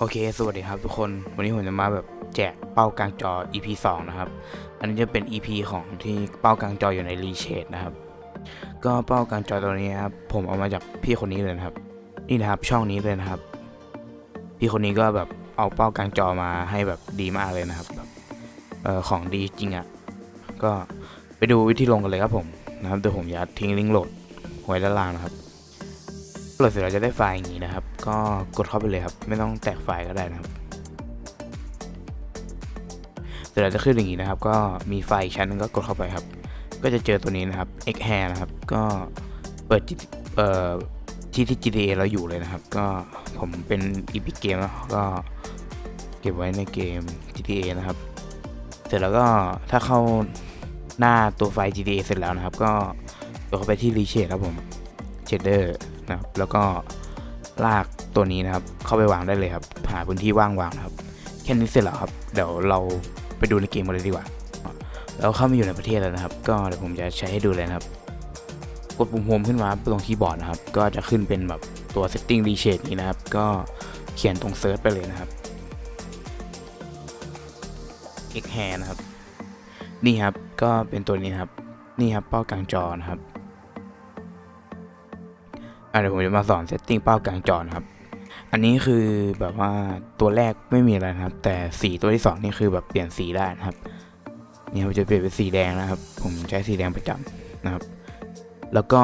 โอเค สวัสดีครับทุกคน วันนี้ผมจะมาแบบแจกเป้ากลางจอ EP 2 นะครับ อันนี้จะเป็น EP ของที่เป้ากลางจออยู่ในรีเชดนะครับ ก็เป้ากลางจอตัวนี้ครับ ผมเอามาจากพี่คนนี้เลยนะครับ นี่นะครับช่องนี้เลยนะครับ พี่คนนี้ก็แบบเอาเป้ากลางจอมาให้แบบดีมากเลยนะครับแบบเออของดีจริงอะ่ะ ก็ไปดูวิธีลงกันเลยครับผมนะครับเดี๋ยวผมจะทิ้งลิงก์โหลดไว้ด้านล่างนะครับโหลดเสร็จเราจะได้ไฟล์อย่างนี้นะครับ ก็กดเข้าไปเลยครับ ไม่ต้องแตกไฟล์ก็ได้นะครับเสร็จเราจะขึ้นอย่างนี้นะครับ ก็มีไฟล์อีกชั้นหนึงก็กดเข้าไปครับ ก็จะเจอตัวนี้นะครับ x hair นะครับ ก็เปิดเอ่อที่ที่ GTA เราอยู่เลยนะครับ ก็ผมเป็น Epic Game แล้วก็เก็บไว้ในเกม GTA นะครับ เสร็จแล้วก็ถ้าเข้าหน้าตัวไฟล์ GTA เสร็จแล้วนะครับ ก็กดเข้าไปที่ Reshade ครับผม Shader นะครับ แล้วก็ลาก ตัวนี้นะครับ เข้าไปวางได้เลยครับ หาพื้นที่ว่างวางนะครับ แค่นี้เสร็จแล้วครับ เดี๋ยวเราไปดูในเกมกันเลยดีกว่า เราเข้ามาอยู่ในประเทศแล้วนะครับ ก็เดี๋ยวผมจะใช้ให้ดูเลยนะครับ กดปุ่มโฮมขึ้นมาตรงคีย์บอร์ดนะครับ ก็จะขึ้นเป็นแบบตัว setting reshade นี้นะครับ ก็เขียนตรงเซิร์ชไปเลยนะครับ x hair นะครับ นี่ครับ ก็เป็นตัวนี้นครับ นี่ครับเป้ากลางจอนะครับอะเดี๋ยวผมจะมาสอนเซตติ้งเป้ากลางจอนะครับ อันนี้คือแบบว่าตัวแรกไม่มีอะไรครับ แต่สีตัวที่สองนี่คือแบบเปลี่ยนสีได้นะครับนี่ครับจะเปลี่ยนเป็นสีแดงนะครับ ผมใช้สีแดงประจำนะครับ แล้วก็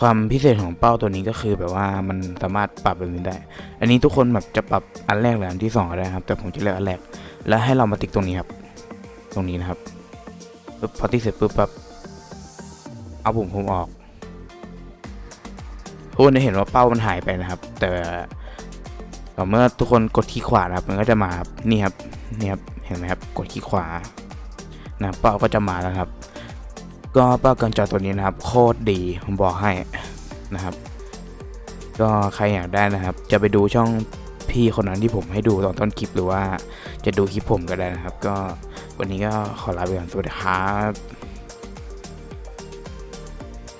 ความพิเศษของเป้าตัวนี้ก็คือแบบว่ามันสามารถปรับแบบนี้ได้ อันนี้ทุกคนแบบจะปรับอันแรกหรืออันที่สองก็ได้ครับ แต่ผมจะเลือกอันแรก แล้วให้เรามาติ๊กตรงนี้ครับ ตรงนี้นะครับปึ๊บพอติ๊กเสร็จปุ๊บปั๊บเอาปุ่มโฮมออก ทุกคนจะเห็นว่าเป้ามันหายไปนะครับ แต่ต่อเมื่อทุกคนกดที่ขวานะครับ มันก็จะมาครับนี่ครับนี่ครับเห็นไหมครับกดที่ขวานะเป้าก็จะมาแล้วครับ ก็เป้ากลางจอตัวนี้นะครับ โคตรดีผมบอกให้นะครับ ก็ใครอยากได้นะครับ จะไปดูช่องพี่คนนั้นที่ผมให้ดูตอนต้นคลิปหรือว่าจะดูคลิปผมก็ได้นะครับ ก็วันนี้ก็ขอลาไปก่อนสวัสดีครับ